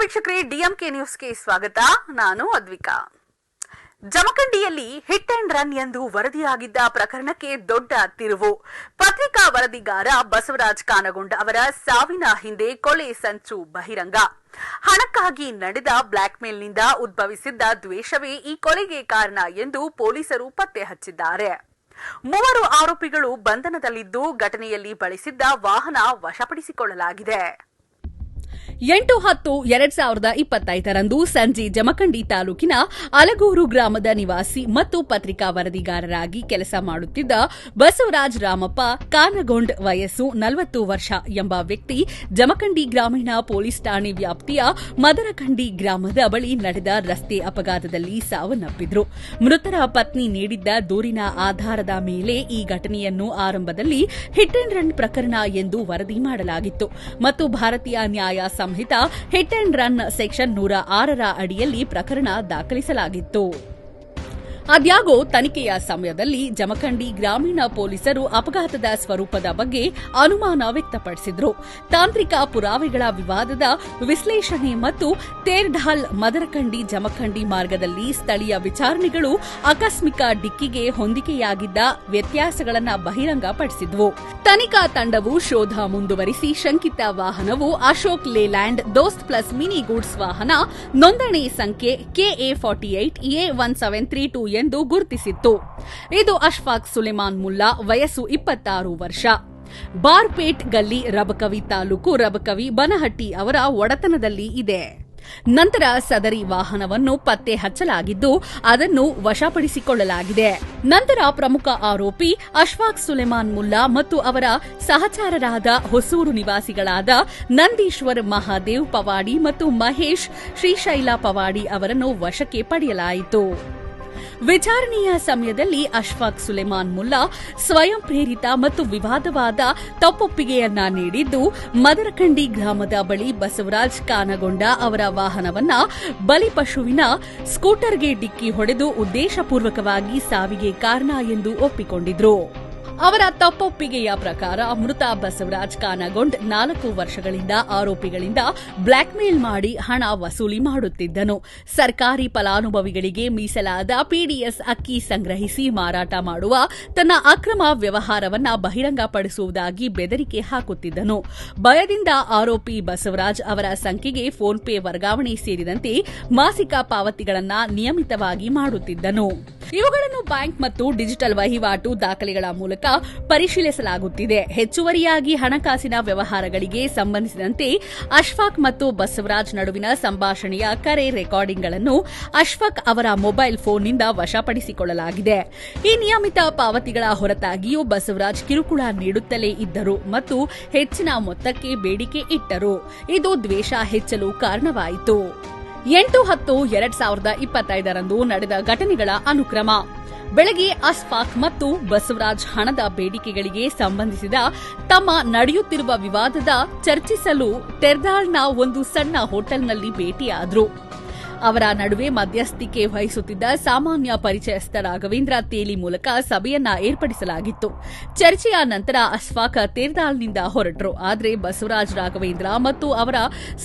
ವೀಕ್ಷಕರೇ, ಡಿಎಂಕೆ ನ್ಯೂಸ್ಗೆ ಸ್ವಾಗತ. ನಾನು ಅದ್ವಿಕಾ. ಜಮಖಂಡಿಯಲ್ಲಿ ಹಿಟ್ ಅಂಡ್ ರನ್ ಎಂದು ವರದಿಯಾಗಿದ್ದ ಪ್ರಕರಣಕ್ಕೆ ದೊಡ್ಡ ತಿರುವು. ಪತ್ರಿಕಾ ವರದಿಗಾರ ಬಸವರಾಜ್ ಕಾನಗೊಂಡ ಅವರ ಸಾವಿನ ಹಿಂದೆ ಕೊಲೆ ಸಂಚು ಬಹಿರಂಗ. ಹಣಕ್ಕಾಗಿ ನಡೆದ ಬ್ಲಾಕ್ಮೇಲ್ನಿಂದ ಉದ್ಭವಿಸಿದ್ದ ದ್ವೇಷವೇ ಈ ಕೊಲೆಗೆ ಕಾರಣ ಎಂದು ಪೊಲೀಸರು ಪತ್ತೆ ಹಚ್ಚಿದ್ದಾರೆ. ಮೂವರು ಆರೋಪಿಗಳು ಬಂಧನದಲ್ಲಿದ್ದು ಘಟನೆಯಲ್ಲಿ ಬಳಸಿದ್ದ ವಾಹನ ವಶಪಡಿಸಿಕೊಳ್ಳಲಾಗಿದೆ. ಎಂಟು ಹತ್ತು ಎರಡ್ ಸಾವಿರದ ಇಪ್ಪತ್ತೈದರಂದು ಸಂಜೆ ಜಮಖಂಡಿ ತಾಲೂಕಿನ ಅಲಗೂರು ಗ್ರಾಮದ ನಿವಾಸಿ ಮತ್ತು ಪತ್ರಿಕಾ ವರದಿಗಾರರಾಗಿ ಕೆಲಸ ಮಾಡುತ್ತಿದ್ದ ಬಸವರಾಜ್ ರಾಮಪ್ಪ, ಕಾನಗೊಂಡ್ ವಯಸ್ಸು ನಲವತ್ತು ವರ್ಷ ಎಂಬ ವ್ಯಕ್ತಿ ಜಮಖಂಡಿ ಗ್ರಾಮೀಣ ಪೊಲೀಸ್ ಠಾಣೆ ವ್ಯಾಪ್ತಿಯ ಮದರಖಂಡಿ ಗ್ರಾಮದ ಬಳಿ ನಡೆದ ರಸ್ತೆ ಅಪಘಾತದಲ್ಲಿ ಸಾವನ್ನಪ್ಪಿದ್ರು. ಮೃತರ ಪತ್ನಿ ನೀಡಿದ್ದ ದೂರಿನ ಆಧಾರದ ಮೇಲೆ ಈ ಘಟನೆಯನ್ನು ಆರಂಭದಲ್ಲಿ ಹಿಟ್ ಅಂಡ್ ರನ್ ಪ್ರಕರಣ ಎಂದು ವರದಿ ಮಾಡಲಾಗಿತ್ತು. ಮತ್ತು Bharatiya Nyaya Sanhita hit and run section ನೂರ ಆರರ ಅಡಿಯಲ್ಲಿ ಪ್ರಕರಣ ದಾಖಲಿಸಲಾಗಿತ್ತು. ಆದ್ಯಾಗೋ ತನಿಖೆಯ ಸಮಯದಲ್ಲಿ ಜಮಖಂಡಿ ಗ್ರಾಮೀಣ ಪೊಲೀಸರು ಅಪಘಾತದ ಸ್ವರೂಪದ ಬಗ್ಗೆ ಅನುಮಾನ ವ್ಯಕ್ತಪಡಿಸಿದ್ರು. ತಾಂತ್ರಿಕ ಪುರಾವೆಗಳ ವಿವಾದದ ವಿಶ್ಲೇಷಣೆ ಮತ್ತು ತೇರ್ಢಾಲ್ ಮದರಕಂಡಿ ಜಮಖಂಡಿ ಮಾರ್ಗದಲ್ಲಿ ಸ್ಥಳೀಯ ವಿಚಾರಣೆಗಳು ಆಕಸ್ಮಿಕ ಡಿಕ್ಕಿಗೆ ಹೊಂದಿಕೆಯಾಗಿದ್ದ ವ್ಯತ್ಯಾಸಗಳನ್ನು ಬಹಿರಂಗಪಡಿಸಿದ್ವು. ತನಿಖಾ ತಂಡವು ಶೋಧ ಮುಂದುವರಿಸಿ ಶಂಕಿತ ವಾಹನವು Ashok Leyland Dost plus mini goods ವಾಹನ, ನೋಂದಣಿ ಸಂಖ್ಯೆ KA forty eight A one seven three two ಎಂದು ಗುರುತಿಸಿತ್ತು. ಇದು ಅಶ್ಫಾಕ್ ಸುಲೇಮಾನ್ ಮುಲ್ಲಾ, ವಯಸ್ಸು ಇಪ್ಪತ್ತಾರು ವರ್ಷ. ಬಾರ್ಪೇಟ್ ಗಲ್ಲಿ ರಬಕವಿ ತಾಲೂಕು ರಬಕವಿ ಬನಹಟ್ಟಿ ಅವರ ಒಡೆತನದಲ್ಲಿ ಇದೆ. ನಂತರ ಸದರಿ ವಾಹನವನ್ನು ಪತ್ತೆ ಹಚ್ಚಲಾಗಿದ್ದು, ಅದನ್ನು ವಶಪಡಿಸಿಕೊಳ್ಳಲಾಗಿದೆ. ನಂತರ ಪ್ರಮುಖ ಆರೋಪಿ ಅಶ್ಫಾಕ್ ಸುಲೇಮಾನ್ ಮುಲ್ಲಾ ಮತ್ತು ಅವರ ಸಹಚಾರರಾದ ಹೊಸೂರು ನಿವಾಸಿಗಳಾದ ನಂದೀಶ್ವರ್ ಮಹಾದೇವ್ ಪವಾಡಿ ಮತ್ತು ಮಹೇಶ್ ಶ್ರೀಶೈಲ ಪವಾಡಿ ಅವರನ್ನು ವಶಕ್ಕೆ ಪಡೆಯಲಾಯಿತು. ವಿಚಾರಣೆಯ ಸಮಯದಲ್ಲಿ ಅಶ್ಫಾಕ್ ಸುಲೆಮಾನ್ ಮುಲ್ಲಾ ಸ್ವಯಂ ಪ್ರೇರಿತ ಮತ್ತು ವಿವಾದವಾದ ತಪ್ಪೊಪ್ಪಿಗೆಯನ್ನ ನೀಡಿದ್ದು, ಮದರಕಂಡಿ ಗ್ರಾಮದ ಬಳಿ ಬಸವರಾಜ್ ಕಾನಗೊಂಡ ಅವರ ವಾಹನವನ್ನ ಬಲಿಪಶುವಿನ ಸ್ಕೂಟರ್ಗೆ ಡಿಕ್ಕಿ ಹೊಡೆದು ಉದ್ದೇಶಪೂರ್ವಕವಾಗಿ ಸಾವಿಗೆ ಕಾರಣ ಎಂದು ಒಪ್ಪಿಕೊಂಡಿದ್ರು. ಅವರ ತಪ್ಪೊಪ್ಪಿಗೆಯ ಪ್ರಕಾರ ಮೃತ ಬಸವರಾಜ್ ಕಾನಗೊಂಡ್ ನಾಲ್ಕು ವರ್ಷಗಳಿಂದ ಆರೋಪಿಗಳಿಂದ ಬ್ಲಾಕ್ಮೇಲ್ ಮಾಡಿ ಹಣ ವಸೂಲಿ ಮಾಡುತ್ತಿದ್ದನು. ಸರ್ಕಾರಿ ಫಲಾನುಭವಿಗಳಿಗೆ ಮೀಸಲಾದ ಪಿಡಿಎಸ್ ಅಕ್ಕಿ ಸಂಗ್ರಹಿಸಿ ಮಾರಾಟ ಮಾಡುವ ತನ್ನ ಅಕ್ರಮ ವ್ಯವಹಾರವನ್ನು ಬಹಿರಂಗಪಡಿಸುವುದಾಗಿ ಬೆದರಿಕೆ ಹಾಕುತ್ತಿದ್ದನು. ಭಯದಿಂದ ಆರೋಪಿ ಬಸವರಾಜ್ ಅವರ ಸಂಖ್ಯೆಗೆ ಫೋನ್ಪೇ ವರ್ಗಾವಣೆ ಸೇರಿದಂತೆ ಮಾಸಿಕ ಪಾವತಿಗಳನ್ನು ನಿಯಮಿತವಾಗಿ ಮಾಡುತ್ತಿದ್ದನು. ಇವುಗಳನ್ನು ಬ್ಯಾಂಕ್ ಮತ್ತು ಡಿಜಿಟಲ್ ವಹಿವಾಟು ದಾಖಲೆಗಳ ಮೂಲಕ ಪರಿಶೀಲಿಸಲಾಗುತ್ತಿದೆ. ಹೆಚ್ಚುವರಿಯಾಗಿ ಹಣಕಾಸಿನ ವ್ಯವಹಾರಗಳಿಗೆ ಸಂಬಂಧಿಸಿದಂತೆ ಅಶ್ಫಾಕ್ ಮತ್ತು ಬಸವರಾಜ್ ನಡುವಿನ ಸಂಭಾಷಣೆಯ ಕರೆ ರೆಕಾರ್ಡಿಂಗ್ಗಳನ್ನು ಅಶ್ಫಾಕ್ ಅವರ ಮೊಬೈಲ್ ಫೋನ್ನಿಂದ ವಶಪಡಿಸಿಕೊಳ್ಳಲಾಗಿದೆ. ಈ ನಿಯಮಿತ ಪಾವತಿಗಳ ಹೊರತಾಗಿಯೂ ಬಸವರಾಜ್ ಕಿರುಕುಳ ನೀಡುತ್ತಲೇ ಇದ್ದರು ಮತ್ತು ಹೆಚ್ಚಿನ ಮೊತ್ತಕ್ಕೆ ಬೇಡಿಕೆ ಇಟ್ಟರು. ಇದು ದ್ವೇಷ ಹೆಚ್ಚಲು ಕಾರಣವಾಯಿತು. ಎಂಟು ಹತ್ತು ಎರಡ್ ಸಾವಿರದ ಇಪ್ಪತ್ತೈದರಂದು ನಡೆದ ಘಟನೆಗಳ ಅನುಕ್ರಮ. ಬೆಳಗ್ಗೆ ಅಸ್ಫಾಕ್ ಮತ್ತು ಬಸವರಾಜ್ ಹಣದ ಬೇಡಿಕೆಗಳಿಗೆ ಸಂಬಂಧಿಸಿದ ತಮ್ಮ ನಡೆಯುತ್ತಿರುವ ವಿವಾದದ ಚರ್ಚಿಸಲು ತೆರ್ದಾಳ್ನ ಒಂದು ಸಣ್ಣ ಹೋಟೆಲ್ನಲ್ಲಿ ಭೇಟಿಯಾದರು. ಅವರ ನಡುವೆ ಮಧ್ಯಸ್ಥಿಕೆ ವಹಿಸುತ್ತಿದ್ದ ಸಾಮಾನ್ಯ ಪರಿಚಯಸ್ಥ ರಾಘವೇಂದ್ರ ತೇಲಿ ಮೂಲಕ ಸಭೆಯನ್ನ ಏರ್ಪಡಿಸಲಾಗಿತ್ತು. ಚರ್ಚೆಯ ನಂತರ ಅಶ್ಫಾಕ್ ತೇರ್ದಾಲ್ನಿಂದ ಹೊರಟರು. ಆದರೆ ಬಸವರಾಜ್ ರಾಘವೇಂದ್ರ ಮತ್ತು ಅವರ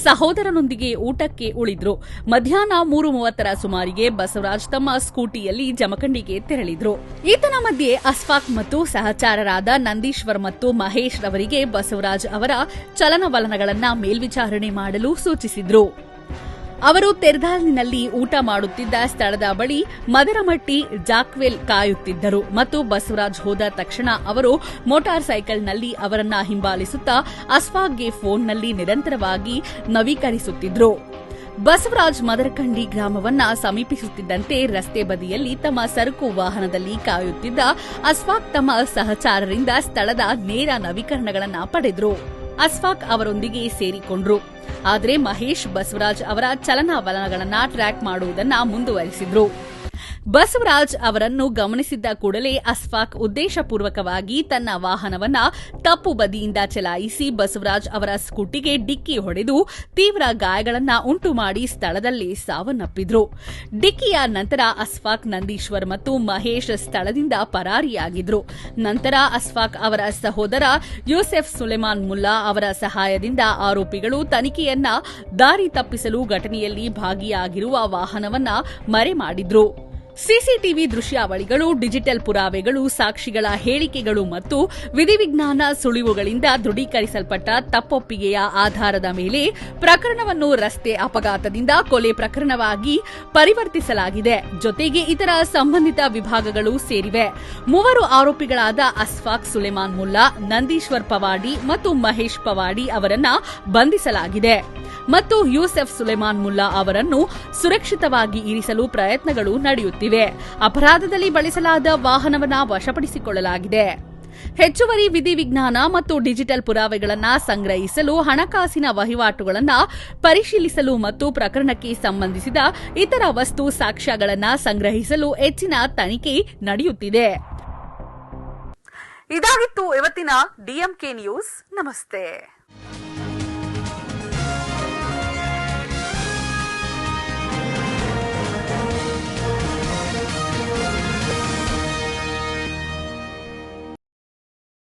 ಸಹೋದರನೊಂದಿಗೆ ಊಟಕ್ಕೆ ಉಳಿದ್ರು. ಮಧ್ಯಾಹ್ನ ಮೂರು ಮೂವತ್ತರ ಸುಮಾರಿಗೆ ಬಸವರಾಜ್ ತಮ್ಮ ಸ್ಕೂಟಿಯಲ್ಲಿ ಜಮಖಂಡಿಗೆ ತೆರಳಿದ್ರು. ಈತನ ಮಧ್ಯೆ ಅಸ್ಫಾಕ್ ಮತ್ತು ಸಹಚಾರರಾದ ನಂದೀಶ್ವರ್ ಮತ್ತು ಮಹೇಶ್ ರವರಿಗೆ ಬಸವರಾಜ್ ಅವರ ಚಲನವಲನಗಳನ್ನು ಮೇಲ್ವಿಚಾರಣೆ ಮಾಡಲು ಸೂಚಿಸಿದ್ರು. ಅವರು ತೆರ್ದಾಲ್ನಲ್ಲಿ ಊಟ ಮಾಡುತ್ತಿದ್ದ ಸ್ಥಳದ ಬಳಿ ಮದರಮಟ್ಟಿ ಜಾಕ್ವೆಲ್ ಕಾಯುತ್ತಿದ್ದರು ಮತ್ತು ಬಸವರಾಜ್ ಹೋದ ತಕ್ಷಣ ಅವರು ಮೋಟಾರ್ ಸೈಕಲ್ನಲ್ಲಿ ಅವರನ್ನ ಹಿಂಬಾಲಿಸುತ್ತಾ ಅಸ್ವಾಗ್ಗೆ ಫೋನ್ನಲ್ಲಿ ನಿರಂತರವಾಗಿ ನವೀಕರಿಸುತ್ತಿದ್ದರು ಬಸವರಾಜ್ ಮದರಕಂಡಿ ಗ್ರಾಮವನ್ನ ಸಮೀಪಿಸುತ್ತಿದ್ದಂತೆ ರಸ್ತೆ ಬದಿಯಲ್ಲಿ ತಮ್ಮ ಸರಕು ವಾಹನದಲ್ಲಿ ಕಾಯುತ್ತಿದ್ದ ಅಸ್ವಾಕ್ ತಮ್ಮ ಸಹಚಾರರಿಂದ ಸ್ಥಳದ ನೇರ ನವೀಕರಣಗಳನ್ನು ಪಡೆದ್ರು. ಅಸ್ಫಾಕ್ ಅವರೊಂದಿಗೆ ಸೇರಿಕೊಂಡ್ರು. ಆದರೆ ಮಹೇಶ್ ಬಸವರಾಜ್ ಅವರ ಚಲನವಲನಗಳನ್ನು ಟ್ರ್ಯಾಕ್ ಮಾಡುವುದನ್ನ ಮುಂದುವರಿಸಿದ್ರು. ಬಸವರಾಜ್ ಅವರನ್ನು ಗಮನಿಸಿದ್ದ ಕೂಡಲೇ ಅಸ್ಫಾಕ್ ಉದ್ದೇಶಪೂರ್ವಕವಾಗಿ ತನ್ನ ವಾಹನವನ್ನ ತಪ್ಪು ಬದಿಯಿಂದ ಚಲಾಯಿಸಿ ಬಸವರಾಜ್ ಅವರ ಸ್ಕೂಟಿಗೆ ಡಿಕ್ಕಿ ಹೊಡೆದು ತೀವ್ರ ಗಾಯಗಳನ್ನು ಉಂಟು ಮಾಡಿ ಸ್ಥಳದಲ್ಲಿ ಸಾವನ್ನಪ್ಪಿದ್ರು. ಡಿಕ್ಕಿಯ ನಂತರ ಅಸ್ಫಾಕ್ ನಂದೀಶ್ವರ್ ಮತ್ತು ಮಹೇಶ್ ಸ್ಥಳದಿಂದ ಪರಾರಿಯಾಗಿದ್ರು. ನಂತರ ಅಸ್ಫಾಕ್ ಅವರ ಸಹೋದರ ಯೂಸೆಫ್ ಸುಲೆಮಾನ್ ಮುಲ್ಲಾ ಅವರ ಸಹಾಯದಿಂದ ಆರೋಪಿಗಳು ತನಿಖೆಯನ್ನ ದಾರಿ ತಪ್ಪಿಸಲು ಘಟನೆಯಲ್ಲಿ ಭಾಗಿಯಾಗಿರುವ ವಾಹನವನ್ನ ಮರೆ ಮಾಡಿದ್ರು ಸಿಸಿಟಿವಿ ದೃಶ್ಯಾವಳಿಗಳು, ಡಿಜಿಟಲ್ ಪುರಾವೆಗಳು, ಸಾಕ್ಷಿಗಳ ಹೇಳಿಕೆಗಳು ಮತ್ತು ವಿಧಿವಿಜ್ಞಾನ ಸುಳಿವುಗಳಿಂದ ದೃಢೀಕರಿಸಲ್ಪಟ್ಟ ತಪ್ಪೊಪ್ಪಿಗೆಯ ಆಧಾರದ ಮೇಲೆ ಪ್ರಕರಣವನ್ನು ರಸ್ತೆ ಅಪಘಾತದಿಂದ ಕೊಲೆ ಪ್ರಕರಣವಾಗಿ ಪರಿವರ್ತಿಸಲಾಗಿದೆ. ಜೊತೆಗೆ ಇತರ ಸಂಬಂಧಿತ ವಿಭಾಗಗಳು ಸೇರಿವೆ. ಮೂವರು ಆರೋಪಿಗಳಾದ ಅಸ್ಫಾಕ್ ಸುಲೆಮಾನ್ ಮುಲ್ಲಾ, ನಂದೀಶ್ವರ್ ಪವಾಡಿ ಮತ್ತು ಮಹೇಶ್ ಪವಾಡಿ ಅವರನ್ನ ಬಂಧಿಸಲಾಗಿದೆ. ಮತ್ತು ಯೂಸೆಫ್ ಸುಲೆಮಾನ್ ಮುಲ್ಲಾ ಅವರನ್ನು ಸುರಕ್ಷಿತವಾಗಿ ಇರಿಸಲು ಪ್ರಯತ್ನಗಳು ನಡೆಯುತ್ತಿವೆ. ಅಪರಾಧದಲ್ಲಿ ಬಳಸಲಾದ ವಾಹನವನ್ನ ವಶಪಡಿಸಿಕೊಳ್ಳಲಾಗಿದೆ. ಹೆಚ್ಚುವರಿ ವಿಧಿವಿಜ್ಞಾನ ಮತ್ತು ಡಿಜಿಟಲ್ ಪುರಾವೆಗಳನ್ನು ಸಂಗ್ರಹಿಸಲು ಹಣಕಾಸಿನ ವಹಿವಾಟುಗಳನ್ನು ಪರಿಶೀಲಿಸಲು ಮತ್ತು ಪ್ರಕರಣಕ್ಕೆ ಸಂಬಂಧಿಸಿದ ಇತರ ವಸ್ತು ಸಾಕ್ಷ್ಯಗಳನ್ನು ಸಂಗ್ರಹಿಸಲು ಹೆಚ್ಚಿನ ತನಿಖೆ ನಡೆಯುತ್ತಿದೆ. ಇದಾಗಿತ್ತು ಇವತ್ತಿನ ಡಿಎಂಕೆ ನ್ಯೂಸ್. ನಮಸ್ತೆ.